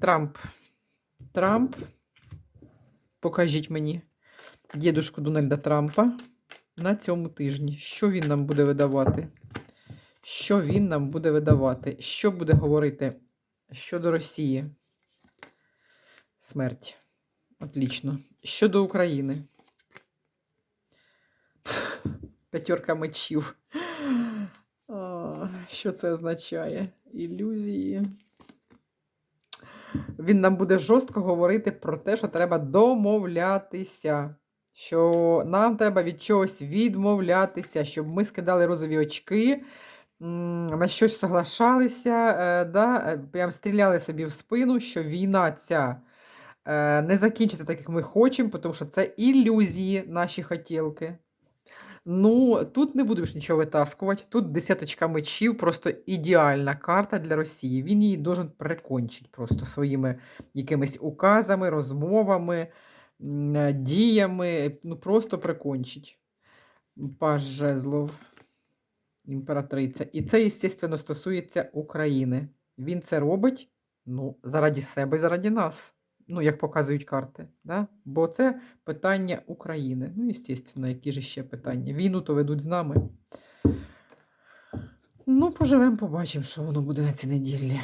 Трамп. Трамп. Покажіть мені дідушку Дональда Трампа на цьому тижні. Що він нам буде видавати? Що він нам буде видавати? Що буде говорити щодо Росії? Смерть. Отлично. Щодо України. П'ятерка мечів. Що це означає? Ілюзії. Він нам буде жорстко говорити про те, що треба домовлятися. Що нам треба від чогось відмовлятися, щоб ми скидали розові очки, на щось соглашалися, е, да, е, прям стріляли собі в спину, що війна ця е, не закінчиться так, як ми хочемо, тому що це ілюзії наші хотілки. Ну, тут не будеш нічого витаскувати. Тут десяточка мечів, просто ідеальна карта для Росії. Він її должен прикончити просто своїми якимись указами, розмовами, е, діями. Ну, просто прикончить. Паж жезлов, імператриця. І це, звісно, стосується України. Він це робить ну, заради себе і заради нас. Ну, як показують карти. Да? Бо це питання України. Ну, звісно, які ж ще питання. Війну то ведуть з нами. Ну, поживемо, побачимо, що воно буде на цій неділі.